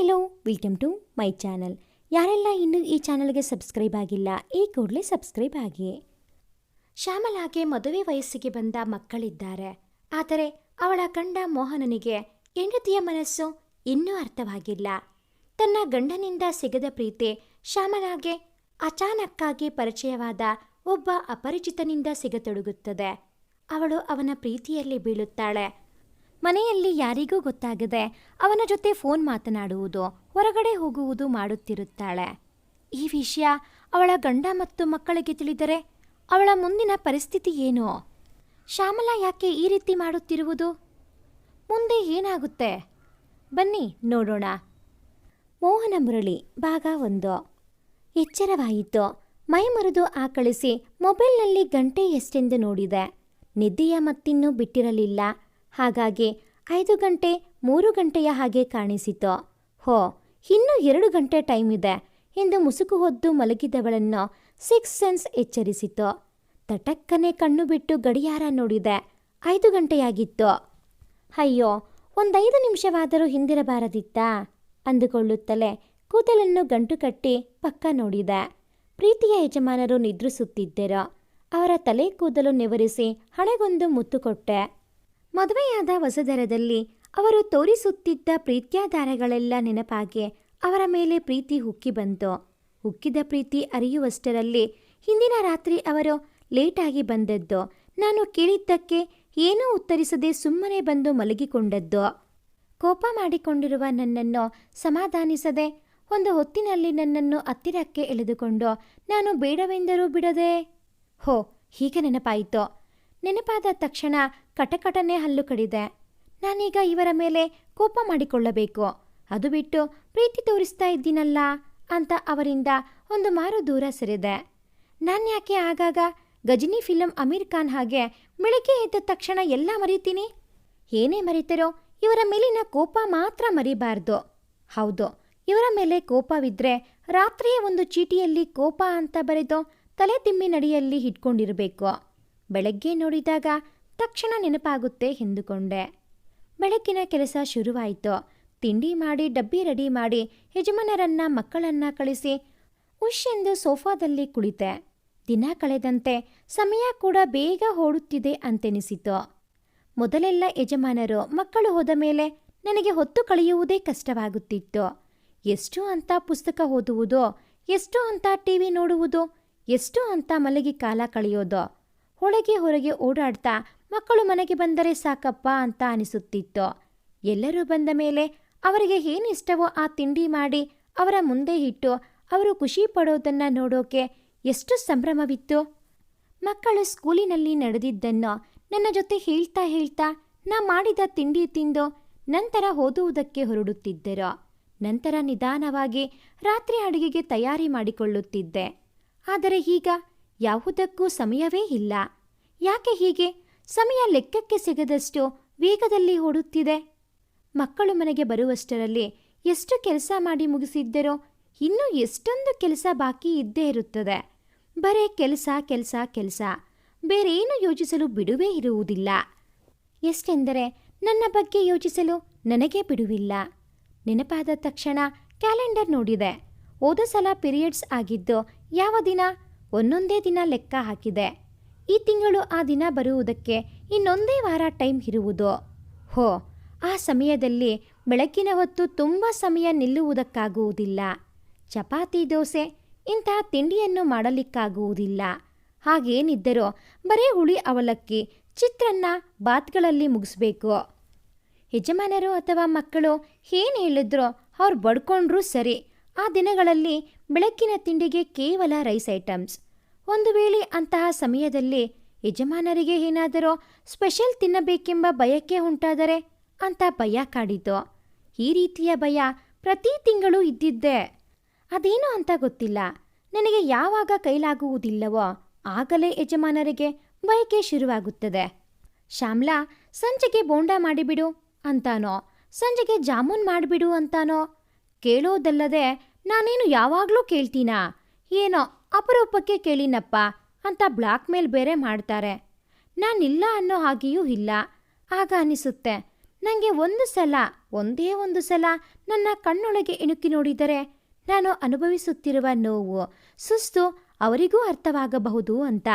Hello welcome to my channel ಯಾರೆಲ್ಲ ಇನ್ನೂ ಈ ಚಾನಲ್ಗೆ ಸಬ್ಸ್ಕ್ರೈಬ್ ಆಗಿಲ್ಲ, ಈ ಕೂಡಲೇ ಸಬ್ಸ್ಕ್ರೈಬ್ ಆಗಿ. ಶ್ಯಾಮಲಾಗೆ ಮದುವೆ ವಯಸ್ಸಿಗೆ ಬಂದ ಮಕ್ಕಳಿದ್ದಾರೆ. ಆದರೆ ಅವಳ ಕಂಡ ಮೋಹನನಿಗೆ ಹೆಂಡತಿಯ ಮನಸ್ಸು ಇನ್ನೂ ಅರ್ಥವಾಗಿಲ್ಲ. ತನ್ನ ಗಂಡನಿಂದ ಸಿಗದ ಪ್ರೀತಿ ಶ್ಯಾಮಲಾಗೆ ಅಚಾನಕ್ಕಾಗಿ ಪರಿಚಯವಾದ ಒಬ್ಬ ಅಪರಿಚಿತನಿಂದ ಸಿಗತೊಡಗುತ್ತದೆ. ಅವಳು ಅವನ ಪ್ರೀತಿಯಲ್ಲಿ ಬೀಳುತ್ತಾಳೆ. ಮನೆಯಲ್ಲಿ ಯಾರಿಗೂ ಗೊತ್ತಾಗದೆ ಅವನ ಜೊತೆ ಫೋನ್ ಮಾತನಾಡುವುದು, ಹೊರಗಡೆ ಹೋಗುವುದು ಮಾಡುತ್ತಿರುತ್ತಾಳೆ. ಈ ವಿಷಯ ಅವಳ ಗಂಡ ಮತ್ತು ಮಕ್ಕಳಿಗೆ ತಿಳಿದರೆ ಅವಳ ಮುಂದಿನ ಪರಿಸ್ಥಿತಿ ಏನು? ಶ್ಯಾಮಲಾ ಯಾಕೆ ಈ ರೀತಿ ಮಾಡುತ್ತಿರುವುದು? ಮುಂದೆ ಏನಾಗುತ್ತೆ? ಬನ್ನಿ ನೋಡೋಣ. ಮೋಹನ ಮುರಳಿ, ಭಾಗ ಒಂದು. ಎಚ್ಚರವಾಯಿತು. ಮೈ ಮುರಿದು ಆಕಳಿಸಿ ಮೊಬೈಲ್ನಲ್ಲಿ ಗಂಟೆ ಎಷ್ಟೆಂದು ನೋಡಿದೆ. ನಿದ್ದೆಯ ಮತ್ತಿನ್ನೂ ಬಿಟ್ಟಿರಲಿಲ್ಲ. ಹಾಗಾಗಿ ಐದು ಗಂಟೆ, ಮೂರು ಗಂಟೆಯ ಹಾಗೆ ಕಾಣಿಸಿತು. ಹೋ, ಇನ್ನೂ ಎರಡು ಗಂಟೆ ಟೈಮ್ ಇದೆ. ಎಂದು ಮುಸುಕು ಹೊದ್ದು ಮಲಗಿದವಳನ್ನು ಸಿಕ್ಸ್ ಸೆನ್ಸ್ ಎಚ್ಚರಿಸಿತು. ತಟಕ್ಕನೆ ಕಣ್ಣು ಬಿಟ್ಟು ಗಡಿಯಾರ ನೋಡಿದೆ. ಐದು ಗಂಟೆಯಾಗಿತ್ತು. ಅಯ್ಯೋ, ಒಂದೈದು ನಿಮಿಷವಾದರೂ ಹಿಂದಿರಬಾರದಿತ್ತಾ? ಅಂದುಕೊಳ್ಳುತ್ತಲೇ ಕೂದಲನ್ನು ಗಂಟು ಕಟ್ಟಿ ಪಕ್ಕ ನೋಡಿದೆ. ಪ್ರೀತಿಯ ಯಜಮಾನರು ನಿದ್ರಿಸುತ್ತಿದ್ದರು. ಅವರ ತಲೆ ಕೂದಲು ನೆವರಿಸಿ ಹಣೆಗೊಂದು ಮುತ್ತು ಕೊಟ್ಟೆ. ಮದುವೆಯಾದ ಹೊಸದರದಲ್ಲಿ ಅವರು ತೋರಿಸುತ್ತಿದ್ದ ಪ್ರೀತ್ಯಾಧಾರಗಳೆಲ್ಲ ನೆನಪಾಗೆ ಅವರ ಮೇಲೆ ಪ್ರೀತಿ ಹುಕ್ಕಿ ಬಂತು. ಹುಕ್ಕಿದ ಪ್ರೀತಿ ಅರಿಯುವಷ್ಟರಲ್ಲಿ ಹಿಂದಿನ ರಾತ್ರಿ ಅವರು ಲೇಟಾಗಿ ಬಂದದ್ದು. ನಾನು ಕೇಳಿದ್ದಕ್ಕೆ ಏನೂ ಉತ್ತರಿಸದೆ ಸುಮ್ಮನೆ ಬಂದು ಮಲಗಿಕೊಂಡದ್ದು. ಕೋಪ ಮಾಡಿಕೊಂಡಿರುವ ನನ್ನನ್ನು ಸಮಾಧಾನಿಸದೆ ಒಂದು ಹೊತ್ತಿನಲ್ಲಿ ನನ್ನನ್ನು ಹತ್ತಿರಕ್ಕೆ ಎಳೆದುಕೊಂಡು, ನಾನು ಬೇಡವೆಂದರೂ ಬಿಡದೆ? ಹೋ, ಹೀಗೆ ನೆನಪಾಯಿತು. ನೆನಪಾದ ತಕ್ಷಣ ಕಟಕಟನೆ ಹಲ್ಲು ಕಡಿದೆ. ನಾನೀಗ ಇವರ ಮೇಲೆ ಕೋಪ ಮಾಡಿಕೊಳ್ಳಬೇಕು. ಅದು ಬಿಟ್ಟು ಪ್ರೀತಿ ತೋರಿಸ್ತಾ ಇದ್ದೀನಲ್ಲ ಅಂತ ಅವರಿಂದ ಒಂದು ಮಾರು ದೂರ ಸರಿದೆ. ನಾನ್ಯಾಕೆ ಆಗಾಗ ಗಜನಿ ಫಿಲಂ ಅಮೀರ್ ಖಾನ್ ಹಾಗೆ ಬೆಳಗ್ಗೆ ಎದ್ದ ತಕ್ಷಣ ಎಲ್ಲ ಮರೀತೀನಿ? ಏನೇ ಮರಿತಾರೋ ಇವರ ಮೇಲಿನ ಕೋಪ ಮಾತ್ರ ಮರಿಬಾರ್ದು. ಹೌದು, ಇವರ ಮೇಲೆ ಕೋಪವಿದ್ರೆ ರಾತ್ರಿಯ ಒಂದು ಚೀಟಿಯಲ್ಲಿ ಕೋಪ ಅಂತ ಬರೆದು ತಲೆ ತಿಮ್ಮಿ ನಡಿಯಲ್ಲಿ ಇಟ್ಕೊಂಡಿರಬೇಕು ಬೆಳಗ್ಗೆ ನೋಡಿದಾಗ ತಕ್ಷಣ ನೆನಪಾಗುತ್ತೆ ಎಂದುಕೊಂಡೆ. ಬೆಳಕಿನ ಕೆಲಸ ಶುರುವಾಯಿತು. ತಿಂಡಿ ಮಾಡಿ, ಡಬ್ಬಿ ರೆಡಿ ಮಾಡಿ ಯಜಮಾನರನ್ನ, ಮಕ್ಕಳನ್ನ ಕಳಿಸಿ ಉಶ್ ಎಂದು ಸೋಫಾದಲ್ಲಿ ಕುಳಿತೆ. ದಿನ ಕಳೆದಂತೆ ಸಮಯ ಕೂಡ ಬೇಗ ಓಡುತ್ತಿದೆ ಅಂತೆನಿಸಿತು. ಮೊದಲೆಲ್ಲ ಯಜಮಾನರು ಮಕ್ಕಳು ಹೋದ ಮೇಲೆ ನನಗೆ ಹೊತ್ತು ಕಳೆಯುವುದೇ ಕಷ್ಟವಾಗುತ್ತಿತ್ತು. ಎಷ್ಟು ಅಂತ ಪುಸ್ತಕ ಓದುವುದು, ಎಷ್ಟು ಅಂತ ಟಿವಿ ನೋಡುವುದು, ಎಷ್ಟು ಅಂತ ಮಲಗಿ ಕಾಲ ಕಳೆಯೋದು ಒಳಗೆ ಹೊರಗೆ ಓಡಾಡ್ತಾ ಮಕ್ಕಳು ಮನೆಗೆ ಬಂದರೆ ಸಾಕಪ್ಪ ಅಂತ ಅನಿಸುತ್ತಿತ್ತು. ಎಲ್ಲರೂ ಬಂದ ಮೇಲೆ ಅವರಿಗೆ ಏನಿಷ್ಟವೋ ಆ ತಿಂಡಿ ಮಾಡಿ ಅವರ ಮುಂದೆ ಇಟ್ಟು ಅವರು ಖುಷಿ ಪಡೋದನ್ನು ನೋಡೋಕೆ ಎಷ್ಟು ಸಂಭ್ರಮವಿತ್ತು. ಮಕ್ಕಳು ಸ್ಕೂಲಿನಲ್ಲಿ ನಡೆದಿದ್ದನ್ನು ನನ್ನ ಜೊತೆ ಹೇಳ್ತಾ ಹೇಳ್ತಾ ನಾ ಮಾಡಿದ ತಿಂಡಿ ತಿಂದು ನಂತರ ಓದುವುದಕ್ಕೆ ಹೊರಡುತ್ತಿದ್ದರು. ನಂತರ ನಿಧಾನವಾಗಿ ರಾತ್ರಿ ಅಡುಗೆಗೆ ತಯಾರಿ ಮಾಡಿಕೊಳ್ಳುತ್ತಿದ್ದೆ. ಆದರೆ ಈಗ ಯಾವುದಕ್ಕೂ ಸಮಯವೇ ಇಲ್ಲ. ಯಾಕೆ ಹೀಗೆ? ಸಮಯ ಲೆಕ್ಕಕ್ಕೆ ಸಿಗದಷ್ಟು ವೇಗದಲ್ಲಿ ಓಡುತ್ತಿದೆ. ಮಕ್ಕಳು ಮನೆಗೆ ಬರುವಷ್ಟರಲ್ಲಿ ಎಷ್ಟು ಕೆಲಸ ಮಾಡಿ ಮುಗಿಸಿದ್ದರೋ, ಇನ್ನೂ ಎಷ್ಟೊಂದು ಕೆಲಸ ಬಾಕಿ ಇದ್ದೇ ಇರುತ್ತದೆ. ಬರೇ ಕೆಲಸ ಕೆಲಸ ಕೆಲಸ. ಬೇರೇನು ಯೋಚಿಸಲು ಬಿಡುವೇ ಇರುವುದಿಲ್ಲ. ಎಷ್ಟೆಂದರೆ, ನನ್ನ ಬಗ್ಗೆ ಯೋಚಿಸಲು ನನಗೆ ಬಿಡುವಿಲ್ಲ. ನೆನಪಾದ ತಕ್ಷಣ ಕ್ಯಾಲೆಂಡರ್ ನೋಡಿದೆ. ಹೋದ ಸಲ ಪೀರಿಯಡ್ಸ್ ಆಗಿದ್ದು ಯಾವ ದಿನ? ಒಂದೊಂದೇ ದಿನ ಲೆಕ್ಕ ಹಾಕಿದೆ. ಈ ತಿಂಗಳು ಆ ದಿನ ಬರುವುದಕ್ಕೆ ಇನ್ನೊಂದೇ ವಾರ ಟೈಮ್ ಇರುವುದು. ಹೋ, ಆ ಸಮಯದಲ್ಲಿ ಬೆಳಕಿನ ಹೊತ್ತು ತುಂಬ ಸಮಯ ನಿಲ್ಲುವುದಕ್ಕಾಗುವುದಿಲ್ಲ. ಚಪಾತಿ, ದೋಸೆ ಇಂತಹ ತಿಂಡಿಯನ್ನು ಮಾಡಲಿಕ್ಕಾಗುವುದಿಲ್ಲ. ಹಾಗೇನಿದ್ದರೂ ಬರೇ ಹುಳಿ ಅವಲಕ್ಕಿ, ಚಿತ್ರಾನ್ನ ಬಾತ್ಗಳಲ್ಲಿ ಮುಗಿಸ್ಬೇಕು. ಯಜಮಾನರು ಅಥವಾ ಮಕ್ಕಳು ಏನು ಹೇಳಿದ್ರೋ ಅವ್ರು ಬಡ್ಕೊಂಡ್ರೂ ಸರಿ. ಆ ದಿನಗಳಲ್ಲಿ ಬೆಳಕಿನ ತಿಂಡಿಗೆ ಕೇವಲ ರೈಸ್ ಐಟಮ್ಸ್. ಒಂದು ವೇಳೆ ಅಂತಹ ಸಮಯದಲ್ಲಿ ಯಜಮಾನರಿಗೆ ಏನಾದರೂ ಸ್ಪೆಷಲ್ ತಿನ್ನಬೇಕೆಂಬ ಭಯಕ್ಕೆ ಉಂಟಾದರೆ ಅಂತ ಭಯ ಕಾಡಿತು. ಈ ರೀತಿಯ ಭಯ ಪ್ರತಿ ತಿಂಗಳು ಇದ್ದಿದ್ದೆ. ಅದೇನು ಅಂತ ಗೊತ್ತಿಲ್ಲ. ನನಗೆ ಯಾವಾಗ ಕೈಲಾಗುವುದಿಲ್ಲವೋ ಆಗಲೇ ಯಜಮಾನರಿಗೆ ಬಯಕೆ ಶುರುವಾಗುತ್ತದೆ. ಶ್ಯಾಮ್ಲಾ, ಸಂಜೆಗೆ ಬೋಂಡ ಮಾಡಿಬಿಡು ಅಂತಾನೋ, ಸಂಜೆಗೆ ಜಾಮೂನ್ ಮಾಡಿಬಿಡು ಅಂತಾನೋ ಕೇಳೋದಲ್ಲದೆ ನಾನೇನು ಯಾವಾಗಲೂ ಕೇಳ್ತೀನಾ? ಏನೋ ಅಪರೂಪಕ್ಕೆ ಕೇಳಿನಪ್ಪ ಅಂತ ಬ್ಲಾಕ್ ಮೇಲ್ ಬೇರೆ ಮಾಡ್ತಾರೆ. ನಾನಿಲ್ಲ ಅನ್ನೋ ಹಾಗೆಯೂ ಇಲ್ಲ. ಆಗ ಅನಿಸುತ್ತೆ ನನಗೆ ಒಂದು ಸಲ, ಒಂದೇ ಒಂದು ಸಲ ನನ್ನ ಕಣ್ಣೊಳಗೆ ಇಣುಕಿ ನೋಡಿದರೆ ನಾನು ಅನುಭವಿಸುತ್ತಿರುವ ನೋವು, ಸುಸ್ತು ಅವರಿಗೂ ಅರ್ಥವಾಗಬಹುದು ಅಂತ.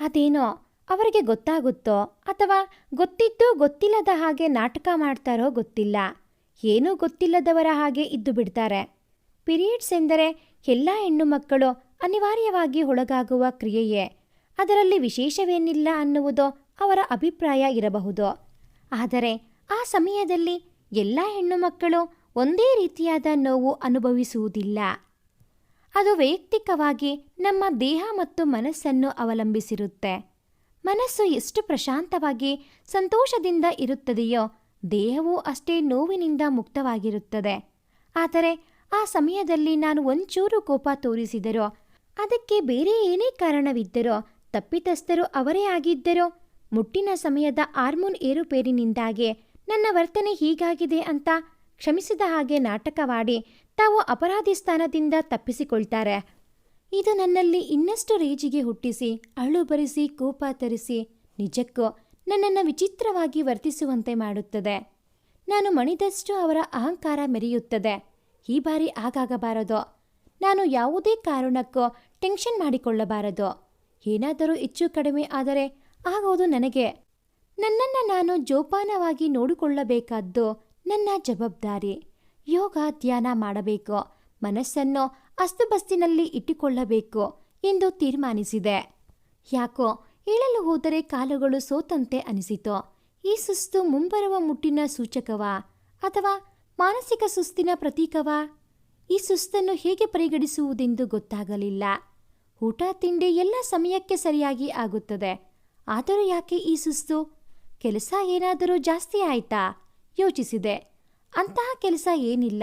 ಅದೇನೋ ಅವರಿಗೆ ಗೊತ್ತಾಗುತ್ತೋ ಅಥವಾ ಗೊತ್ತಿದ್ದೋ ಗೊತ್ತಿಲ್ಲದ ಹಾಗೆ ನಾಟಕ ಮಾಡ್ತಾರೋ ಗೊತ್ತಿಲ್ಲ. ಏನೂ ಗೊತ್ತಿಲ್ಲದವರ ಹಾಗೆ ಇದ್ದು ಬಿಡ್ತಾರೆ. ಪಿರಿಯಡ್ಸ್ ಎಂದರೆ ಎಲ್ಲ ಹೆಣ್ಣು ಮಕ್ಕಳು ಅನಿವಾರ್ಯವಾಗಿ ಒಳಗಾಗುವ ಕ್ರಿಯೆಯೇ. ಅದರಲ್ಲಿ ವಿಶೇಷವೇನಿಲ್ಲ ಅನ್ನುವುದು ಅವರ ಅಭಿಪ್ರಾಯ ಇರಬಹುದು. ಆದರೆ ಆ ಸಮಯದಲ್ಲಿ ಎಲ್ಲ ಹೆಣ್ಣು ಮಕ್ಕಳು ಒಂದೇ ರೀತಿಯಾದ ನೋವು ಅನುಭವಿಸುವುದಿಲ್ಲ. ಅದು ವೈಯಕ್ತಿಕವಾಗಿ ನಮ್ಮ ದೇಹ ಮತ್ತು ಮನಸ್ಸನ್ನು ಅವಲಂಬಿಸಿರುತ್ತೆ. ಮನಸ್ಸು ಎಷ್ಟು ಪ್ರಶಾಂತವಾಗಿ, ಸಂತೋಷದಿಂದ ಇರುತ್ತದೆಯೋ ದೇಹವೂ ಅಷ್ಟೇ ನೋವಿನಿಂದ ಮುಕ್ತವಾಗಿರುತ್ತದೆ. ಆದರೆ ಆ ಸಮಯದಲ್ಲಿ ನಾನು ಒಂಚೂರು ಕೋಪ ತೋರಿಸಿದರೋ, ಅದಕ್ಕೆ ಬೇರೆ ಏನೇ ಕಾರಣವಿದ್ದರೋ ತಪ್ಪಿತಸ್ಥರು ಅವರೇ ಆಗಿದ್ದರೋ, ಮುಟ್ಟಿನ ಸಮಯದ ಹಾರ್ಮೋನ್ ಏರುಪೇರಿನಿಂದಾಗೆ ನನ್ನ ವರ್ತನೆ ಹೀಗಾಗಿದೆ ಅಂತ ಕ್ಷಮಿಸಿದ ಹಾಗೆ ನಾಟಕವಾಡಿ ತಾವು ಅಪರಾಧಿ ಸ್ಥಾನದಿಂದ ತಪ್ಪಿಸಿಕೊಳ್ತಾರೆ. ಇದು ನನ್ನಲ್ಲಿ ಇನ್ನಷ್ಟು ರೇಜಿಗೆ ಹುಟ್ಟಿಸಿ ಅಳು ಬರಿಸಿ ಕೋಪ ತರಿಸಿ, ನಿಜಕ್ಕೂ ನನ್ನನ್ನು ವಿಚಿತ್ರವಾಗಿ ವರ್ತಿಸುವಂತೆ ಮಾಡುತ್ತದೆ. ನಾನು ಮಣಿದಷ್ಟು ಅವರ ಅಹಂಕಾರ ಮೆರೆಯುತ್ತದೆ. ಈ ಬಾರಿ ಆಗಾಗಬಾರದು. ನಾನು ಯಾವುದೇ ಕಾರಣಕ್ಕೂ ಟೆನ್ಷನ್ ಮಾಡಿಕೊಳ್ಳಬಾರದು. ಏನಾದರೂ ಹೆಚ್ಚು ಕಡಿಮೆ ಆದರೆ ಆಗೋದು ನನಗೆ. ನನ್ನನ್ನು ನಾನು ಜೋಪಾನವಾಗಿ ನೋಡಿಕೊಳ್ಳಬೇಕಾದ್ದು ನನ್ನ ಜವಾಬ್ದಾರಿ. ಯೋಗ ಧ್ಯಾನ ಮಾಡಬೇಕು. ಮನಸ್ಸನ್ನು ಅಸ್ತುಬಸ್ತಿನಲ್ಲಿ ಇಟ್ಟುಕೊಳ್ಳಬೇಕು ಎಂದು ತೀರ್ಮಾನಿಸಿದೆ. ಯಾಕೋ ಏಳಲು ಹೋದರೆ ಕಾಲುಗಳು ಸೋತಂತೆ ಅನಿಸಿತು. ಈ ಸುಸ್ತು ಮುಂಬರುವ ಮುಟ್ಟಿನ ಸೂಚಕವಾ? ಅಥವಾ ಮಾನಸಿಕ ಸುಸ್ತಿನ ಪ್ರತೀಕವಾ? ಈ ಸುಸ್ತನ್ನು ಹೇಗೆ ಪರಿಗಣಿಸುವುದೆಂದು ಗೊತ್ತಾಗಲಿಲ್ಲ. ಊಟ, ತಿಂಡಿ ಎಲ್ಲ ಸಮಯಕ್ಕೆ ಸರಿಯಾಗಿ ಆಗುತ್ತದೆ. ಆದರೂ ಯಾಕೆ ಈ ಸುಸ್ತು? ಕೆಲಸ ಏನಾದರೂ ಜಾಸ್ತಿ ಆಯ್ತಾ? ಯೋಚಿಸಿದೆ. ಅಂತಹ ಕೆಲಸ ಏನಿಲ್ಲ.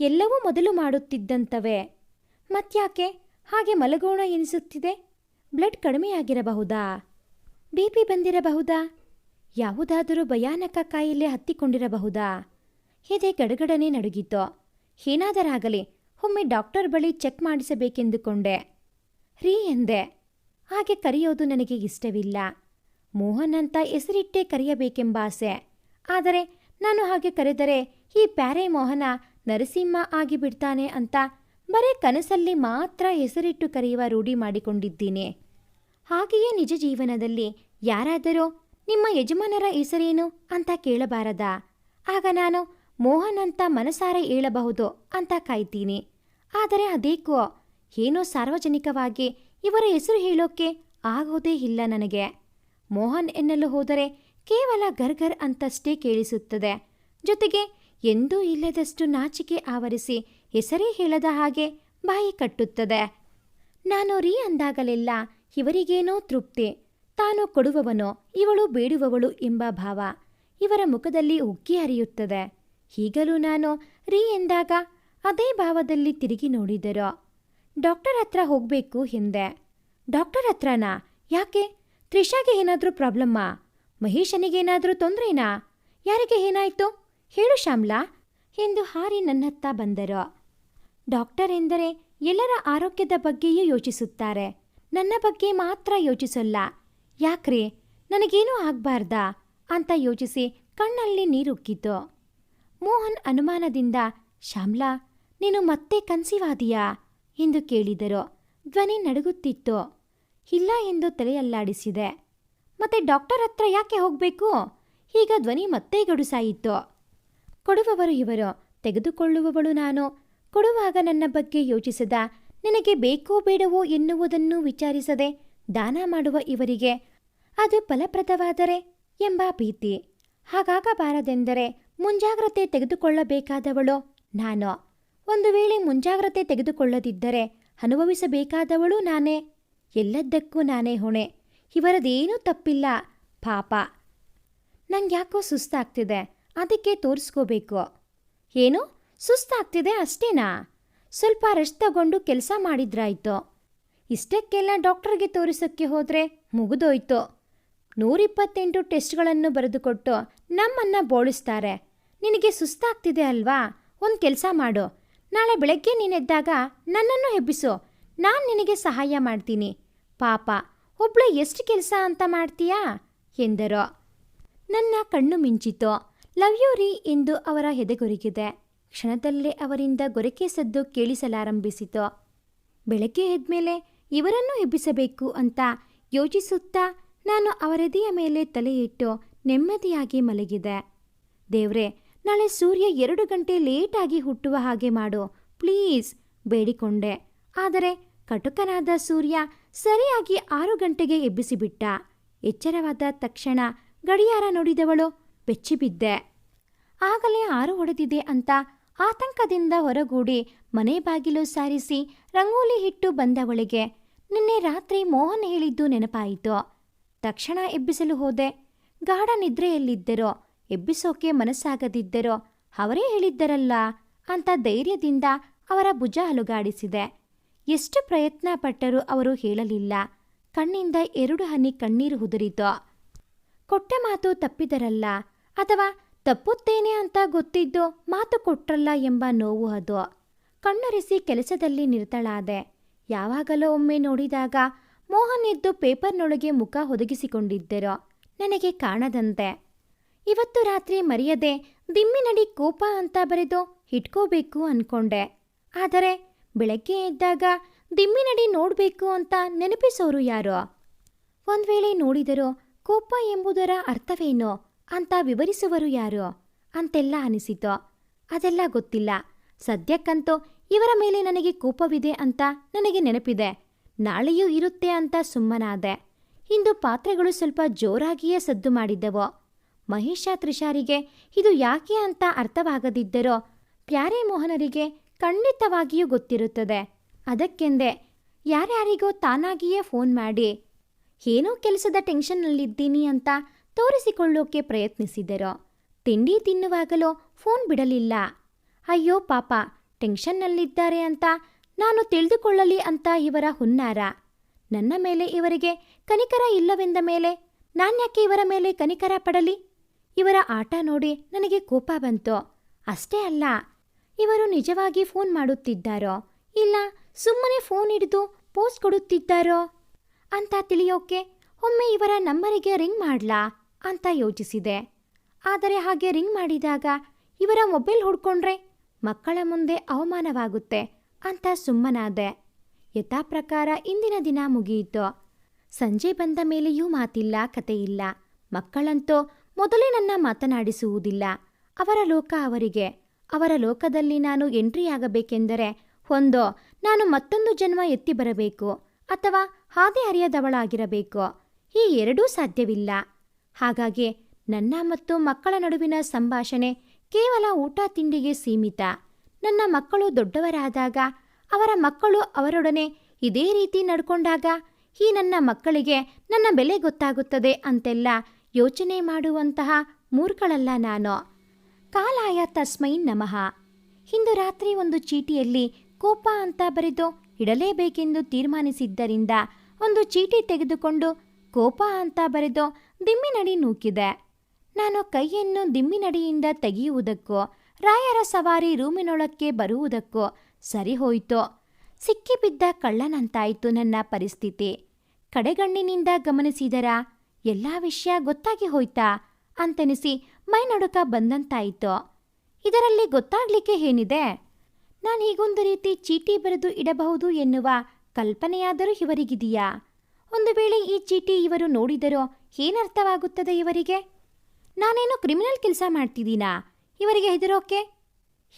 ಎಲ್ಲವೂ ಮೊದಲು ಮಾಡುತ್ತಿದ್ದಂತವೇ. ಮತ್ಯಾಕೆ ಹಾಗೆ ಮಲಗೋಣ ಎನಿಸುತ್ತಿದೆ? ಬ್ಲಡ್ ಕಡಿಮೆಯಾಗಿರಬಹುದಾ? ಬಿ ಪಿ ಬಂದಿರಬಹುದಾ? ಯಾವುದಾದರೂ ಭಯಾನಕ ಕಾಯಿಲೆ ಹತ್ತಿಕೊಂಡಿರಬಹುದಾ? ಎದೆ ಗಡಗಡನೆ ನಡುಗಿತು ಏನಾದರಾಗಲಿ ಒಮ್ಮೆ ಡಾಕ್ಟರ್ ಬಳಿ ಚೆಕ್ ಮಾಡಿಸಬೇಕೆಂದುಕೊಂಡೆ. ರೀ ಎಂದೆ, ಹಾಗೆ ಕರೆಯೋದು ನನಗೆ ಇಷ್ಟವಿಲ್ಲ. ಮೋಹನ್ ಅಂತ ಹೆಸರಿಟ್ಟೇ ಕರೆಯಬೇಕೆಂಬ ಆಸೆ. ಆದರೆ ನಾನು ಹಾಗೆ ಕರೆದರೆ ಈ ಪ್ಯಾರೆ ಮೋಹನ ನರಸಿಂಹ ಆಗಿಬಿಡ್ತಾನೆ ಅಂತ ಬರೇ ಕನಸಲ್ಲಿ ಮಾತ್ರ ಹೆಸರಿಟ್ಟು ಕರೆಯುವ ರೂಢಿ ಮಾಡಿಕೊಂಡಿದ್ದೀನಿ. ಹಾಗೆಯೇ ನಿಜ ಜೀವನದಲ್ಲಿ ಯಾರಾದರೂ ನಿಮ್ಮ ಯಜಮಾನರ ಹೆಸರೇನು ಅಂತ ಕೇಳಬಾರದಾ. ಆಗ ನಾನು ಮೋಹನ್ ಅಂತ ಮನಸಾರೆ ಹೇಳಬಹುದು ಅಂತ ಕಾಯ್ತೀನಿ. ಆದರೆ ಅದೇಕೋ ಏನೋ ಸಾರ್ವಜನಿಕವಾಗಿ ಇವರ ಹೆಸರು ಹೇಳೋಕೆ ಆಗೋದೇ ಇಲ್ಲ ನನಗೆ. ಮೋಹನ್ ಎನ್ನಲು ಹೋದರೆ ಕೇವಲ ಗರ್ಗರ್ ಅಂತಷ್ಟೇ ಕೇಳಿಸುತ್ತದೆ. ಜೊತೆಗೆ ಎಂದೂ ಇಲ್ಲದಷ್ಟು ನಾಚಿಕೆ ಆವರಿಸಿ ಹೆಸರೇ ಹೇಳದ ಹಾಗೆ ಬಾಯಿ ಕಟ್ಟುತ್ತದೆ. ನಾನು ರೀ ಅಂದಾಗಲೆಲ್ಲ ಇವರಿಗೇನೋ ತೃಪ್ತಿ. ತಾನು ಕೊಡುವವನೋ, ಇವಳು ಬೇಡುವವಳು ಎಂಬ ಭಾವ ಇವರ ಮುಖದಲ್ಲಿ ಉಕ್ಕಿ ಹರಿಯುತ್ತದೆ. ಈಗಲೂ ನಾನು ರೀ ಎಂದಾಗ ಅದೇ ಭಾವದಲ್ಲಿ ತಿರುಗಿ ನೋಡಿದರು. ಡಾಕ್ಟರ್ ಹತ್ರ ಹೋಗಬೇಕು ಹಿಂದೆ. ಡಾಕ್ಟರ್ ಹತ್ರನಾ? ಯಾಕೆ? ತ್ರಿಷಾಗೆ ಏನಾದರೂ ಪ್ರಾಬ್ಲಮ್ಮಾ? ಮಹೇಶನಿಗೇನಾದರೂ ತೊಂದರೆನಾ? ಯಾರಿಗೆ ಏನಾಯ್ತು? ಹೇಳು ಶ್ಯಾಮ್ಲಾ ಎಂದು ಹಾರಿ ನನ್ನತ್ತ ಬಂದರು. ಡಾಕ್ಟರ್ ಎಂದರೆ ಎಲ್ಲರ ಆರೋಗ್ಯದ ಬಗ್ಗೆಯೂ ಯೋಚಿಸುತ್ತಾರೆ. ನನ್ನ ಬಗ್ಗೆ ಮಾತ್ರ ಯೋಚಿಸಲ್ಲ. ಯಾಕ್ರಿ? ನನಗೇನೂ ಆಗ್ಬಾರ್ದಾ? ಅಂತ ಯೋಚಿಸಿ ಕಣ್ಣಲ್ಲಿ ನೀರುಕ್ಕಿತು. ಮೋಹನ್ ಅನುಮಾನದಿಂದ, ಶ್ಯಾಮ್ಲಾ, ನೀನು ಮತ್ತೆ ಕನ್ಸಿವಾದಿಯಾ ಎಂದು ಕೇಳಿದರು. ಧ್ವನಿ ನಡುಗುತ್ತಿತ್ತು. ಇಲ್ಲ ಎಂದು ತಲೆಯಲ್ಲಾಡಿಸಿದೆ. ಮತ್ತೆ ಡಾಕ್ಟರ್ ಹತ್ರ ಯಾಕೆ ಹೋಗಬೇಕು? ಈಗ ಧ್ವನಿ ಮತ್ತೆ ಗಡುಸಾಯಿತು. ಕೊಡುವವರು ಇವರು. ತೆಗೆದುಕೊಳ್ಳುವವಳು ನಾನು. ಕೊಡುವಾಗ ನನ್ನ ಬಗ್ಗೆ ಯೋಚಿಸದ. ನಿನಗೆ ಬೇಕೋ ಬೇಡವೋ ಎನ್ನುವುದನ್ನು ವಿಚಾರಿಸದೆ ದಾನ ಮಾಡುವ ಇವರಿಗೆ ಅದು ಫಲಪ್ರದವಾದರೆ ಎಂಬ ಭೀತಿ. ಹಾಗಾಗಬಾರದೆಂದರೆ ಮುಂಜಾಗ್ರತೆ ತೆಗೆದುಕೊಳ್ಳಬೇಕಾದವಳು? ನಾನು? ಒಂದು ವೇಳೆ ಮುಂಜಾಗ್ರತೆ ತೆಗೆದುಕೊಳ್ಳದಿದ್ದರೆ ಅನುಭವಿಸಬೇಕಾದವಳು ನಾನೇ? ಎಲ್ಲದ್ದಕ್ಕೂ ನಾನೇ ಹೊಣೆ. ಇವರದೇನೂ ತಪ್ಪಿಲ್ಲ, ಪಾಪ. ನಂಗ್ಯಾಕೋ ಸುಸ್ತಾಗ್ತಿದೆ. ಅದಕ್ಕೆ ತೋರಿಸ್ಕೋಬೇಕು. ಏನು? ಸುಸ್ತಾಗ್ತಿದೆ ಅಷ್ಟೇನಾ? ಸ್ವಲ್ಪ ರೆಸ್ಟ್ ತಗೊಂಡು ಕೆಲಸ ಮಾಡಿದ್ರಾಯ್ತು. ಇಷ್ಟಕ್ಕೆಲ್ಲ ಡಾಕ್ಟರ್ಗೆ ತೋರಿಸೋಕ್ಕೆ ಹೋದ್ರೆ ಮುಗಿದೋಯ್ತು. ನೂರಿಪ್ಪತ್ತೆಂಟು ಟೆಸ್ಟ್ಗಳನ್ನು ಬರೆದುಕೊಟ್ಟು ನಮ್ಮನ್ನ ಬೋಳಿಸ್ತಾರೆ. ನಿನಗೆ ಸುಸ್ತಾಗ್ತಿದೆ ಅಲ್ವಾ? ಒಂದು ಕೆಲಸ ಮಾಡು. ನಾಳೆ ಬೆಳಗ್ಗೆ ನೀನೆದ್ದಾಗ ನನ್ನನ್ನು ಹೆಬ್ಬಿಸು ನಾನು ನಿನಗೆ ಸಹಾಯ ಮಾಡ್ತೀನಿ. ಪಾಪ, ಒಬ್ಳು ಎಷ್ಟು ಕೆಲಸ ಅಂತ ಮಾಡ್ತೀಯಾ? ಎಂದರು. ನನ್ನ ಕಣ್ಣು ಮಿಂಚಿತು. ಲವ್ ಯು ರೀ ಎಂದು ಅವರ ಎದೆಗೊರಗಿದೆ ಕ್ಷಣದಲ್ಲೇ ಅವರಿಂದ ಗೊರಕೆ ಸದ್ದು ಕೇಳಿಸಲಾರಂಭಿಸಿತು. ಬೆಳಗ್ಗೆ ಎದ್ಮೇಲೆ ಇವರನ್ನು ಹೆಬ್ಬಿಸಬೇಕು ಅಂತ ಯೋಚಿಸುತ್ತಾ ನಾನು ಅವರೆದೆಯ ಮೇಲೆ ತಲೆಯಿಟ್ಟು ನೆಮ್ಮದಿಯಾಗಿ ಮಲಗಿದೆ. ದೇವ್ರೆ ನಾಳೆ ಸೂರ್ಯ ಎರಡು ಗಂಟೆ ಲೇಟಾಗಿ ಹುಟ್ಟುವ ಹಾಗೆ ಮಾಡು. ಪ್ಲೀಸ್, ಬೇಡಿಕೊಂಡೆ. ಆದರೆ ಕಟುಕನಾದ ಸೂರ್ಯ ಸರಿಯಾಗಿ ಆರು ಗಂಟೆಗೆ ಎಬ್ಬಿಸಿಬಿಟ್ಟ. ಎಚ್ಚರವಾದ ತಕ್ಷಣ ಗಡಿಯಾರ ನೋಡಿದವಳು ಬೆಚ್ಚಿಬಿದ್ದೆ. ಆಗಲೇ ಆರು ಹೊಡೆದಿದೆ ಅಂತ ಆತಂಕದಿಂದ ಹೊರಗೂಡಿ ಮನೆ ಬಾಗಿಲು ಸಾರಿಸಿ ರಂಗೋಲಿ ಹಿಟ್ಟು ಬಂದವಳಿಗೆ ನಿನ್ನೆ ರಾತ್ರಿ ಮೋಹನ್ ಹೇಳಿದ್ದು ನೆನಪಾಯಿತು. ತಕ್ಷಣ ಎಬ್ಬಿಸಲು ಹೋದೆ. ಗಾಢ ನಿದ್ರೆಯಲ್ಲಿದ್ದರೋ. ಎಬ್ಬಿಸೋಕೆ ಮನಸ್ಸಾಗದಿದ್ದರೋ ಅವರೇ ಹೇಳಿದ್ದರಲ್ಲ ಅಂತ ಧೈರ್ಯದಿಂದ ಅವರ ಭುಜ ಅಲುಗಾಡಿಸಿದೆ. ಎಷ್ಟು ಪ್ರಯತ್ನ ಪಟ್ಟರೂ ಅವರು ಹೇಳಲಿಲ್ಲ. ಕಣ್ಣಿಂದ ಎರಡು ಹನಿ ಕಣ್ಣೀರು ಉದುರಿತು. ಕೊಟ್ಟ ಮಾತು ತಪ್ಪಿದರಲ್ಲ ಅಥವಾ ತಪ್ಪುತ್ತೇನೆ ಅಂತ ಗೊತ್ತಿದ್ದು ಮಾತು ಕೊಟ್ರಲ್ಲ ಎಂಬ ನೋವು ಅದು. ಕಣ್ಣೊರೆಸಿ ಕೆಲಸದಲ್ಲಿ ನಿರತಳಾದೆ. ಯಾವಾಗಲೋ ಒಮ್ಮೆ ನೋಡಿದಾಗ ಮೋಹನ್ ಎದ್ದು ಪೇಪರ್ನೊಳಗೆ ಮುಖ ಒದಗಿಸಿಕೊಂಡಿದ್ದರೋ. ನನಗೆ ಕಾಣದಂತೆ. ಇವತ್ತು ರಾತ್ರಿ ಮರೆಯದೆ ದಿಮ್ಮಿನಡಿ ಕೋಪ ಅಂತ ಬರೆದು ಇಟ್ಕೋಬೇಕು ಅನ್ಕೊಂಡೆ. ಆದರೆ ಬೆಳಗ್ಗೆ ಎದ್ದಾಗ ದಿಮ್ಮಿನಡಿ ನೋಡಬೇಕು ಅಂತ ನೆನಪಿಸೋರು ಯಾರೋ? ಒಂದ್ ವೇಳೆ ನೋಡಿದರೋ ಕೋಪ ಎಂಬುದರ ಅರ್ಥವೇನೋ ಅಂತ ವಿವರಿಸುವರು ಯಾರು? ಅಂತೆಲ್ಲ ಅನಿಸಿತು. ಅದೆಲ್ಲ ಗೊತ್ತಿಲ್ಲ. ಸದ್ಯಕ್ಕಂತೂ ಇವರ ಮೇಲೆ ನನಗೆ ಕೋಪವಿದೆ ಅಂತ ನನಗೆ ನೆನಪಿದೆ. ನಾಳೆಯೂ ಇರುತ್ತೆ ಅಂತ ಸುಮ್ಮನಾದೆ. ಇಂದು ಪಾತ್ರೆಗಳು ಸ್ವಲ್ಪ ಜೋರಾಗಿಯೇ ಸದ್ದು ಮಾಡಿದ್ದವು. ಮಹೇಶ ತ್ರಿಷಾರಿಗೆ ಇದು ಯಾಕೆ ಅಂತ ಅರ್ಥವಾಗದಿದ್ದರೋ ಪ್ಯಾರೆ ಮೋಹನರಿಗೆ ಖಂಡಿತವಾಗಿಯೂ ಗೊತ್ತಿರುತ್ತದೆ. ಅದಕ್ಕೆಂದೇ ಯಾರ್ಯಾರಿಗೋ ತಾನಾಗಿಯೇ ಫೋನ್ ಮಾಡಿ, ಏನೋ ಕೆಲಸದ ಟೆನ್ಷನ್ನಲ್ಲಿದ್ದೀನಿ ಅಂತ ತೋರಿಸಿಕೊಳ್ಳೋಕೆ ಪ್ರಯತ್ನಿಸಿದರು. ತಿಂಡಿ ತಿನ್ನುವಾಗಲೂ ಫೋನ್ ಬಿಡಲಿಲ್ಲ. ಅಯ್ಯೋ ಪಾಪ ಟೆನ್ಷನ್ನಲ್ಲಿದ್ದಾರೆ ಅಂತ ನಾನು ತಿಳಿದುಕೊಳ್ಳಲಿ ಅಂತ ಇವರ ಹುನ್ನಾರ. ನನ್ನ ಮೇಲೆ ಇವರಿಗೆ ಕನಿಕರ ಇಲ್ಲವೆಂದ ಮೇಲೆ ನಾನ್ಯಾಕೆ ಇವರ ಮೇಲೆ ಕನಿಕರ ಪಡಲಿ? ಇವರ ಆಟ ನೋಡಿ ನನಗೆ ಕೋಪ ಬಂತು. ಅಷ್ಟೇ ಅಲ್ಲ, ಇವರು ನಿಜವಾಗಿ ಫೋನ್ ಮಾಡುತ್ತಿದ್ದಾರೋ? ಇಲ್ಲ, ಸುಮ್ಮನೆ ಫೋನ್ ಹಿಡಿದು ಪೋಸ್ಟ್ ಕೊಡುತ್ತಿದ್ದಾರೋ? ಅಂತ ತಿಳಿಯೋಕೆ ಒಮ್ಮೆ ಇವರ ನಂಬರಿಗೆ ರಿಂಗ್ ಮಾಡ್ಲಾ ಅಂತ ಯೋಚಿಸಿದೆ. ಆದರೆ ಹಾಗೆ ರಿಂಗ್ ಮಾಡಿದಾಗ ಇವರ ಮೊಬೈಲ್ ಹುಡ್ಕೊಂಡ್ರೆ ಮಕ್ಕಳ ಮುಂದೆ ಅವಮಾನವಾಗುತ್ತೆ ಅಂತ ಸುಮ್ಮನಾದೆ. ಯಥಾಪ್ರಕಾರ ಇಂದಿನ ದಿನ ಮುಗಿಯಿತು. ಸಂಜೆ ಬಂದ ಮೇಲೆಯೂ ಮಾತಿಲ್ಲ ಕತೆಯಿಲ್ಲ ಮಕ್ಕಳಂತೂ ಮೊದಲೇ ನನ್ನ ಮಾತನಾಡಿಸುವುದಿಲ್ಲ. ಅವರ ಲೋಕ ಅವರಿಗೆ. ಅವರ ಲೋಕದಲ್ಲಿ ನಾನು ಎಂಟ್ರಿಯಾಗಬೇಕೆಂದರೆ ಒಂದೋ ನಾನು ಮತ್ತೊಂದು ಜನ್ಮ ಎತ್ತಿ ಬರಬೇಕು ಅಥವಾ ಹಾದಿ ಅರಿಯದವಳಾಗಿರಬೇಕು. ಈ ಎರಡೂ ಸಾಧ್ಯವಿಲ್ಲ. ಹಾಗಾಗಿ ನನ್ನ ಮತ್ತು ಮಕ್ಕಳ ನಡುವಿನ ಸಂಭಾಷಣೆ ಕೇವಲ ಊಟ ತಿಂಡಿಗೆ ಸೀಮಿತ. ನನ್ನ ಮಕ್ಕಳು ದೊಡ್ಡವರಾದಾಗ, ಅವರ ಮಕ್ಕಳು ಅವರೊಡನೆ ಇದೇ ರೀತಿ ನಡ್ಕೊಂಡಾಗ, ಈ ನನ್ನ ಮಕ್ಕಳಿಗೆ ನನ್ನ ಬೆಲೆ ಗೊತ್ತಾಗುತ್ತದೆ ಅಂತೆಲ್ಲ ಯೋಚನೆ ಮಾಡುವಂತಹ ಮೂರ್ಖಳಲ್ಲ ನಾನು. ಕಾಲಾಯ ತಸ್ಮೈ ನಮಃ. ಇಂದು ರಾತ್ರಿ ಒಂದು ಚೀಟಿಯಲ್ಲಿ ಕೋಪ ಅಂತ ಬರೆದು ಇಡಲೇಬೇಕೆಂದು ತೀರ್ಮಾನಿಸಿದ್ದರಿಂದ ಒಂದು ಚೀಟಿ ತೆಗೆದುಕೊಂಡು ಕೋಪ ಅಂತ ಬರೆದು ದಿಮ್ಮಿನಡಿ ನೂಕಿದೆ. ನಾನು ಕೈಯನ್ನು ದಿಮ್ಮಿನಡಿಯಿಂದ ತೆಗೆಯುವುದಕ್ಕೂ, ರಾಯರ ಸವಾರಿ ರೂಮಿನೊಳಕ್ಕೆ ಬರುವುದಕ್ಕೂ ಸರಿ ಹೋಯಿತು. ಸಿಕ್ಕಿಬಿದ್ದ ಕಳ್ಳನಂತಾಯಿತು ನನ್ನ ಪರಿಸ್ಥಿತಿ. ಕಡೆಗಣ್ಣಿನಿಂದ ಗಮನಿಸಿದರ? ಎಲ್ಲ ವಿಷಯ ಗೊತ್ತಾಗಿ ಹೋಯ್ತಾ ಅಂತೆನಿಸಿ ಮೈ ನಡುಕ ಬಂದಂತಾಯಿತು. ಇದರಲ್ಲಿ ಗೊತ್ತಾಗ್ಲಿಕ್ಕೆ ಏನಿದೆ? ನಾನು ಹೀಗೊಂದು ರೀತಿ ಚೀಟಿ ಬರೆದು ಇಡಬಹುದು ಎನ್ನುವ ಕಲ್ಪನೆಯಾದರೂ ಇವರಿಗಿದೆಯಾ? ಒಂದು ವೇಳೆ ಈ ಚೀಟಿ ಇವರು ನೋಡಿದರೋ ಏನರ್ಥವಾಗುತ್ತದೆ ಇವರಿಗೆ? ನಾನೇನು ಕ್ರಿಮಿನಲ್ ಕೆಲಸ ಮಾಡ್ತಿದ್ದೀನಾ? ಇವರಿಗೆ ಹೆದರೋಕೆ?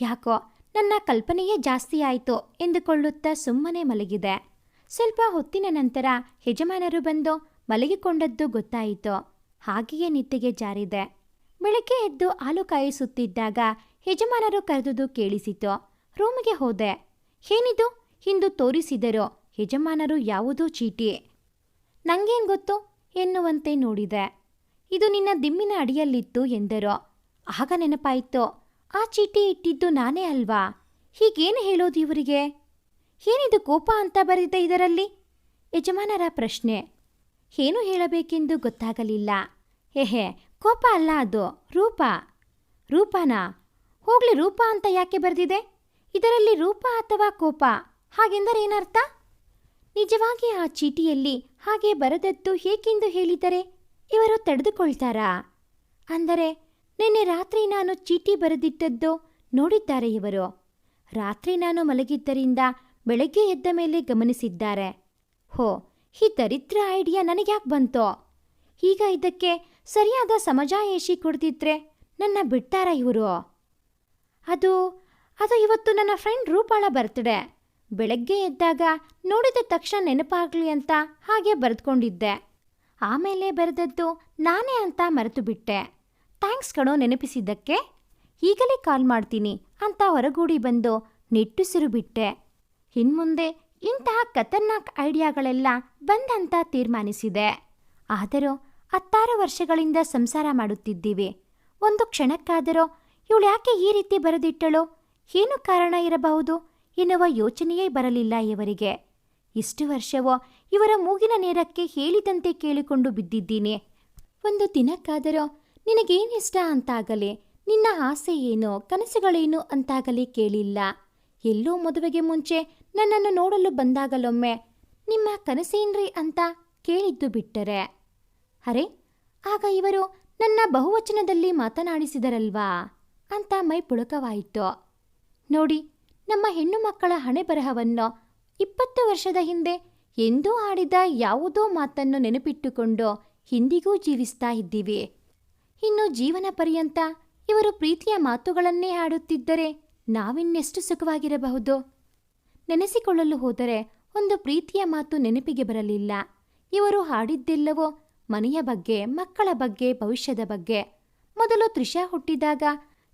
ಯಾಕೋ ನನ್ನ ಕಲ್ಪನೆಯೇ ಜಾಸ್ತಿ ಆಯಿತು ಎಂದುಕೊಳ್ಳುತ್ತಾ ಸುಮ್ಮನೆ ಮಲಗಿದೆ. ಸ್ವಲ್ಪ ಹೊತ್ತಿನ ನಂತರ ಯಜಮಾನರು ಬಂದು ಮಲಗಿಕೊಂಡದ್ದು ಗೊತ್ತಾಯಿತು. ಹಾಗೆಯೇ ನಿದ್ದೆಗೆ ಜಾರಿದೆ. ಬೆಳಗ್ಗೆ ಎದ್ದು ಹಾಲು ಕಾಯಿಸುತ್ತಿದ್ದಾಗ ಯಜಮಾನರು ಕರೆದುದು ಕೇಳಿಸಿತು. ರೂಮಿಗೆ ಹೋದೆ. ಏನಿದು? ಹಿಂದು ತೋರಿಸಿದರೋ. ಯಜಮಾನರು ಯಾವುದೋ ಚೀಟಿ. ನಂಗೇನ್ ಗೊತ್ತು? ಎನ್ನುವಂತೆ ನೋಡಿದೆ. ಇದು ನಿನ್ನ ದಿಮ್ಮಿನ ಅಡಿಯಲ್ಲಿತ್ತು ಎಂದರೋ. ಆಗ ನೆನಪಾಯಿತು. ಆ ಚೀಟಿ ಇಟ್ಟಿದ್ದು ನಾನೇ ಅಲ್ವಾ? ಹೀಗೇನು ಹೇಳೋದು ಇವರಿಗೆ? ಏನಿದು ಕೋಪ ಅಂತ ಬರೆದಿದೆ ಇದರಲ್ಲಿ? ಯಜಮಾನರ ಪ್ರಶ್ನೆ. ಏನು ಹೇಳಬೇಕೆಂದು ಗೊತ್ತಾಗಲಿಲ್ಲ. ಏಹೆ ಕೋಪ ಅಲ್ಲ ಅದು. ರೂಪ. ರೂಪನಾ? ಹೋಗ್ಲಿ ರೂಪ ಅಂತ ಯಾಕೆ ಬರೆದಿದೆ? ಇದರಲ್ಲಿ ರೂಪ ಅಥವಾ ಕೋಪ? ಹಾಗೆಂದರೇನರ್ಥ ನಿಜವಾಗಿ ಆ ಚೀಟಿಯಲ್ಲಿ ಹಾಗೆ ಬರೆದದ್ದು ಏಕೆಂದು ಹೇಳಿದರೆ ಇವರು ತಡೆದುಕೊಳ್ತಾರಾ? ಅಂದರೆ, ನಿನ್ನೆ ರಾತ್ರಿ ನಾನು ಚೀಟಿ ಬರೆದಿಟ್ಟದ್ದು ನೋಡಿದ್ದಾರೆ ಇವರು. ರಾತ್ರಿ ನಾನು ಮಲಗಿದ್ದರಿಂದ ಬೆಳಗ್ಗೆ ಎದ್ದ ಮೇಲೆ ಗಮನಿಸಿದ್ದಾರೆ. ಹೋ ಈ ದರಿದ್ರ ಐಡಿಯಾ ನನಗ್ಯಾಕೆ ಬಂತೋ? ಈಗ ಇದಕ್ಕೆ ಸರಿಯಾದ ಸಮಜಾಯೇಷಿ ಕೊಡ್ತಿದ್ರೆ ನನ್ನ ಬಿಡ್ತಾರ ಇವರು? ಅದು ಅದು ಇವತ್ತು ನನ್ನ ಫ್ರೆಂಡ್ ರೂಪಾಳ ಬರ್ತಡೆ ಬೆಳಗ್ಗೆ ಎದ್ದಾಗ ನೋಡಿದ ತಕ್ಷಣ ನೆನಪಾಗ್ಲಿ ಅಂತ ಹಾಗೆ ಬರೆದುಕೊಂಡಿದ್ದೆ. ಆಮೇಲೆ ಬರೆದದ್ದು ನಾನೇ ಅಂತ ಮರೆತು ಬಿಟ್ಟೆ. ಥ್ಯಾಂಕ್ಸ್ ಕಣೋ ನೆನಪಿಸಿದ್ದಕ್ಕೆ. ಈಗಲೇ ಕಾಲ್ ಮಾಡ್ತೀನಿ ಅಂತ ಹೊರಗೂಡಿ ಬಂದು ನಿಟ್ಟುಸಿರು ಬಿಟ್ಟೆ. ಇನ್ಮುಂದೆ ಇಂತಹ ಖತರ್ನಾಕ್ ಐಡಿಯಾಗಳೆಲ್ಲ ಬಂದಂತ ತೀರ್ಮಾನಿಸಿದೆ. ಆದರೂ ಹತ್ತಾರು ವರ್ಷಗಳಿಂದ ಸಂಸಾರ ಮಾಡುತ್ತಿದ್ದೀವಿ. ಒಂದು ಕ್ಷಣಕ್ಕಾದರೂ ಇವಳು ಯಾಕೆ ಈ ರೀತಿ ಬರೆದಿಟ್ಟಳು? ಏನು ಕಾರಣ ಇರಬಹುದು ಎನ್ನುವ ಯೋಚನೆಯೇ ಬರಲಿಲ್ಲ ಇವರಿಗೆ. ಇಷ್ಟು ವರ್ಷವೋ ಇವರ ಮೂಗಿನ ನೇರಕ್ಕೆ ಹೇಳಿದಂತೆ ಕೇಳಿಕೊಂಡು ಬಿದ್ದಿದ್ದೀನಿ. ಒಂದು ದಿನಕ್ಕಾದರೂ ನಿನಗೇನಿಷ್ಟ ಅಂತಾಗಲಿ, ನಿನ್ನ ಆಸೆ ಏನು, ಕನಸುಗಳೇನು ಅಂತಾಗಲಿ ಕೇಳಿಲ್ಲ. ಎಲ್ಲೋ ಮದುವೆಗೆ ಮುಂಚೆ ನನ್ನನ್ನು ನೋಡಲು ಬಂದಾಗಲೊಮ್ಮೆ ನಿಮ್ಮ ಕನಸೇನ್ರಿ ಅಂತ ಕೇಳಿದ್ದು ಬಿಟ್ಟರೆ. ಅರೆ, ಆಗ ಇವರು ನನ್ನ ಬಹುವಚನದಲ್ಲಿ ಮಾತನಾಡಿಸಿದರಲ್ವಾ ಅಂತ ಮೈ ಪುಳಕವಾಯಿತು ನೋಡಿ, ನಮ್ಮ ಹೆಣ್ಣು ಮಕ್ಕಳ ಹಣೆ ಬರಹವನ್ನು ಇಪ್ಪತ್ತು ವರ್ಷದ ಹಿಂದೆ ಎಂದೂ ಆಡಿದ ಯಾವುದೋ ಮಾತನ್ನು ನೆನಪಿಟ್ಟುಕೊಂಡು ಹಿಂದಿಗೂ ಜೀವಿಸ್ತಾ ಇದ್ದೀವಿ. ಇನ್ನು ಜೀವನ ಪರ್ಯಂತ ಇವರು ಪ್ರೀತಿಯ ಮಾತುಗಳನ್ನೇ ಆಡುತ್ತಿದ್ದರೆ ನಾವಿನ್ನೆಷ್ಟು ಸುಖವಾಗಿರಬಹುದು? ನೆನೆಸಿಕೊಳ್ಳಲು ಹೋದರೆ ಒಂದು ಪ್ರೀತಿಯ ಮಾತು ನೆನಪಿಗೆ ಬರಲಿಲ್ಲ. ಇವರು ಹಾಡಿದ್ದೆಲ್ಲವೋ ಮನೆಯ ಬಗ್ಗೆ, ಮಕ್ಕಳ ಬಗ್ಗೆ, ಭವಿಷ್ಯದ ಬಗ್ಗೆ. ಮೊದಲು ತ್ರಿಷಾ ಹುಟ್ಟಿದಾಗ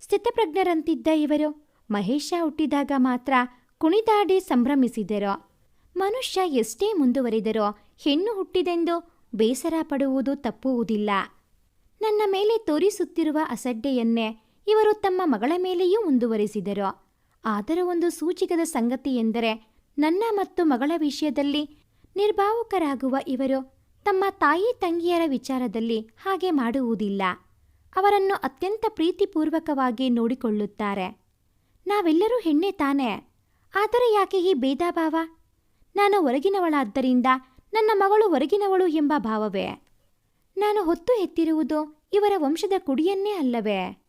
ಸ್ಥಿತಪ್ರಜ್ಞರಂತಿದ್ದ ಇವರು. ಮಹೇಶ ಹುಟ್ಟಿದಾಗ ಮಾತ್ರ ಕುಣಿದಾಡಿ ಸಂಭ್ರಮಿಸಿದರು. ಮನುಷ್ಯ ಎಷ್ಟೇ ಮುಂದುವರಿದರೋ ಹೆಣ್ಣು ಹುಟ್ಟಿದೆಂದು ಬೇಸರ ಪಡುವುದು ತಪ್ಪುವುದಿಲ್ಲ. ನನ್ನ ಮೇಲೆ ತೋರಿಸುತ್ತಿರುವ ಅಸಡ್ಡೆಯನ್ನೇ ಇವರು ತಮ್ಮ ಮಗಳ ಮೇಲೆಯೂ ಮುಂದುವರಿಸಿದರು. ಆದರೂ ಒಂದು ಸೂಚಿಕದ ಸಂಗತಿ ಎಂದರೆ ನನ್ನ ಮತ್ತು ಮಗಳ ವಿಷಯದಲ್ಲಿ ನಿರ್ಭಾವುಕರಾಗುವ ಇವರು ತಮ್ಮ ತಾಯಿ ತಂಗಿಯರ ವಿಚಾರದಲ್ಲಿ ಹಾಗೆ ಮಾಡುವುದಿಲ್ಲ. ಅವರನ್ನು ಅತ್ಯಂತ ಪ್ರೀತಿಪೂರ್ವಕವಾಗಿ ನೋಡಿಕೊಳ್ಳುತ್ತಾರೆ. ನಾವೆಲ್ಲರೂ ಹೆಣ್ಣೆ ತಾನೇ. ಆದರೆ ಯಾಕೆ ಈ ಭೇದಭಾವ? ನಾನು ಹೊರಗಿನವಳಾದ್ದರಿಂದ ನನ್ನ ಮಗಳು ಹೊರಗಿನವಳು ಎಂಬ ಭಾವವೇ? ನಾನು ಹೊತ್ತು ಎತ್ತಿರುವುದು ಇವರ ವಂಶದ ಕುಡಿಯನ್ನೇ ಅಲ್ಲವೇ?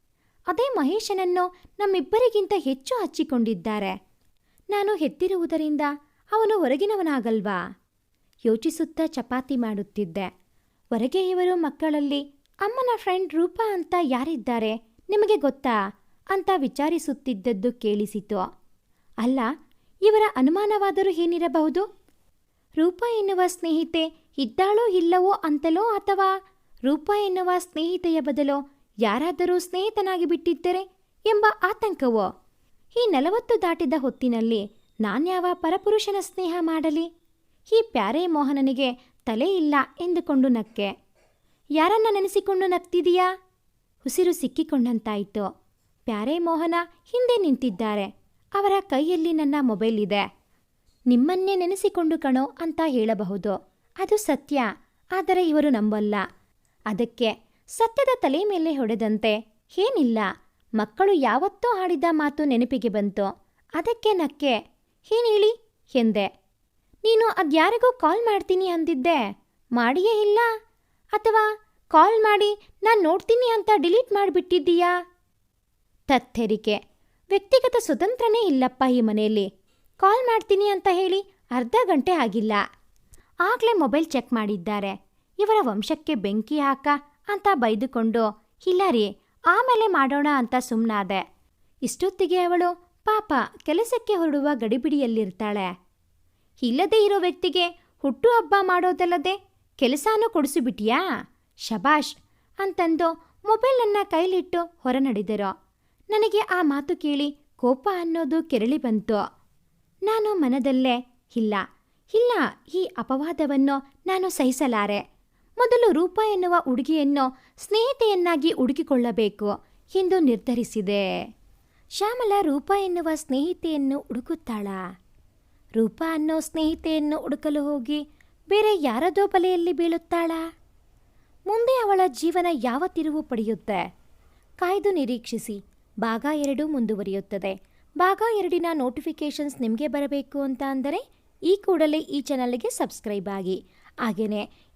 ಅದೇ ಮಹೇಶನನ್ನು ನಮ್ಮಿಬ್ಬರಿಗಿಂತ ಹೆಚ್ಚು ಹಚ್ಚಿಕೊಂಡಿದ್ದಾರೆ. ನಾನು ಹೆತ್ತಿರುವುದರಿಂದ ಅವನು ಹೊರಗಿನವನಾಗಲ್ವಾ? ಯೋಚಿಸುತ್ತಾ ಚಪಾತಿ ಮಾಡುತ್ತಿದ್ದೆ. ಹೊರಗೆ ಇವರು ಮಕ್ಕಳಲ್ಲಿ ಅಮ್ಮನ ಫ್ರೆಂಡ್ ರೂಪಾ ಅಂತ ಯಾರಿದ್ದಾರೆ ನಿಮಗೆ ಗೊತ್ತಾ? ಅಂತ ವಿಚಾರಿಸುತ್ತಿದ್ದದ್ದು ಕೇಳಿಸಿತು. ಅಲ್ಲ, ಇವರ ಅನುಮಾನವಾದರೂ ಏನಿರಬಹುದು? ರೂಪ ಎನ್ನುವ ಸ್ನೇಹಿತೆ ಇದ್ದಾಳೋ ಇಲ್ಲವೋ ಅಂತಲೋ ಅಥವಾ ರೂಪ ಎನ್ನುವ ಸ್ನೇಹಿತೆಯ ಬದಲು ಯಾರಾದರೂ ಸ್ನೇಹಿತನಾಗಿ ಬಿಟ್ಟಿದ್ದರೆ ಎಂಬ ಆತಂಕವೋ? ಈ ನಲವತ್ತು ದಾಟಿದ ಹೊತ್ತಿನಲ್ಲಿ ನಾನ್ಯಾವ ಪರಪುರುಷನ ಸ್ನೇಹ ಮಾಡಲಿ? ಈ ಪ್ಯಾರೆ ಮೋಹನನಿಗೆ ತಲೆ ಇಲ್ಲ ಎಂದುಕೊಂಡು ನಕ್ಕೆ. ಯಾರನ್ನ ನೆನೆಸಿಕೊಂಡು ನಗ್ತಿದೀಯಾ? ಉಸಿರು ಸಿಕ್ಕಿಕೊಂಡಂತಾಯಿತು. ಪ್ಯಾರೆ ಮೋಹನ ಹಿಂದೆ ನಿಂತಿದ್ದಾರೆ. ಅವರ ಕೈಯಲ್ಲಿ ನನ್ನ ಮೊಬೈಲ್ ಇದೆ. ನಿಮ್ಮನ್ನೇ ನೆನೆಸಿಕೊಂಡು ಕಣೋ ಅಂತ ಹೇಳಬಹುದು. ಅದು ಸತ್ಯ, ಆದರೆ ಇವರು ನಂಬಲ್ಲ. ಅದಕ್ಕೆ ಸತ್ಯದ ತಲೆ ಮೇಲೆ ಹೊಡೆದಂತೆ, ಏನಿಲ್ಲ, ಮಕ್ಕಳು ಯಾವತ್ತೋ ಆಡಿದ ಮಾತು ನೆನಪಿಗೆ ಬಂತು, ಅದಕ್ಕೆ ನಕ್ಕೆ, ಏನೇಳಿ? ಎಂದೆ. ನೀನು ಅದ್ಯಾರಿಗೋ ಕಾಲ್ ಮಾಡ್ತೀನಿ ಅಂದಿದ್ದೆ, ಮಾಡಿಯೇ ಇಲ್ಲ? ಅಥವಾ ಕಾಲ್ ಮಾಡಿ ನಾನು ನೋಡ್ತೀನಿ ಅಂತ ಡಿಲೀಟ್ ಮಾಡಿಬಿಟ್ಟಿದ್ದೀಯಾ? ತತ್ತೆರಿಕೆ. ವ್ಯಕ್ತಿಗತ ಸ್ವತಂತ್ರನೇ ಇಲ್ಲಪ್ಪ ಈ ಮನೆಯಲ್ಲಿ, ಕಾಲ್ ಮಾಡ್ತೀನಿ ಅಂತ ಹೇಳಿ ಅರ್ಧ ಗಂಟೆ ಆಗಿಲ್ಲ. ಆಗಲೇ ಮೊಬೈಲ್ ಚೆಕ್ ಮಾಡಿದ್ದಾರೆ, ಇವರ ವಂಶಕ್ಕೆ ಬೆಂಕಿ ಹಾಕ ಅಂತ ಬೈದುಕೊಂಡು ಇಲ್ಲ ರೀ ಆಮೇಲೆ ಮಾಡೋಣ ಅಂತ ಸುಮ್ಮನಾದೆ ಇಷ್ಟೊತ್ತಿಗೆ ಅವಳು ಪಾಪ ಕೆಲಸಕ್ಕೆ ಹೊರಡುವ ಗಡಿಬಿಡಿಯಲ್ಲಿರ್ತಾಳೆ. ಇಲ್ಲದೇ ಇರೋ ವ್ಯಕ್ತಿಗೆ ಹುಟ್ಟುಹಬ್ಬ ಮಾಡೋದಲ್ಲದೆ ಕೆಲಸನೂ ಕೊಡಿಸಿಬಿಟ್ಟಿಯಾ ಶಬಾಷ್! ಅಂತಂದು ಮೊಬೈಲನ್ನು ಕೈಲಿಟ್ಟು ಹೊರನಡೆದರು. ನನಗೆ ಆ ಮಾತು ಕೇಳಿ ಕೋಪ ಅನ್ನೋದು ಕೆರಳಿ ಬಂತು. ನಾನು ಮನದಲ್ಲೇ, ಇಲ್ಲ ಇಲ್ಲ, ಈ ಅಪವಾದವನ್ನು ನಾನು ಸಹಿಸಲಾರೆ. ಮೊದಲು ರೂಪ ಎನ್ನುವ ಹುಡುಗಿಯನ್ನು ಸ್ನೇಹಿತೆಯನ್ನಾಗಿ ಹುಡುಕಿಕೊಳ್ಳಬೇಕು ಎಂದು ನಿರ್ಧರಿಸಿದೆ. ಶ್ಯಾಮಲ ರೂಪ ಎನ್ನುವ ಸ್ನೇಹಿತೆಯನ್ನು ಹುಡುಕುತ್ತಾಳ. ರೂಪ ಅನ್ನೋ ಸ್ನೇಹಿತೆಯನ್ನು ಹುಡುಕಲು ಹೋಗಿ ಬೇರೆ ಯಾರದೋ ಬಲೆಯಲ್ಲಿ ಬೀಳುತ್ತಾಳ? ಮುಂದೆ ಅವಳ ಜೀವನ ಯಾವ ತಿರುವು ಪಡೆಯುತ್ತೆ? ಕಾಯ್ದು ನಿರೀಕ್ಷಿಸಿ. ಭಾಗ ಎರಡು ಮುಂದುವರಿಯುತ್ತದೆ. ಭಾಗ ಎರಡಿನ ನೋಟಿಫಿಕೇಷನ್ಸ್ ನಿಮಗೆ ಬರಬೇಕು ಅಂತ ಅಂದರೆ ಈ ಕೂಡಲೇ ಈ ಚಾನಲ್ಗೆ ಸಬ್ಸ್ಕ್ರೈಬ್ ಆಗಿ. ಹಾಗೆಯೇ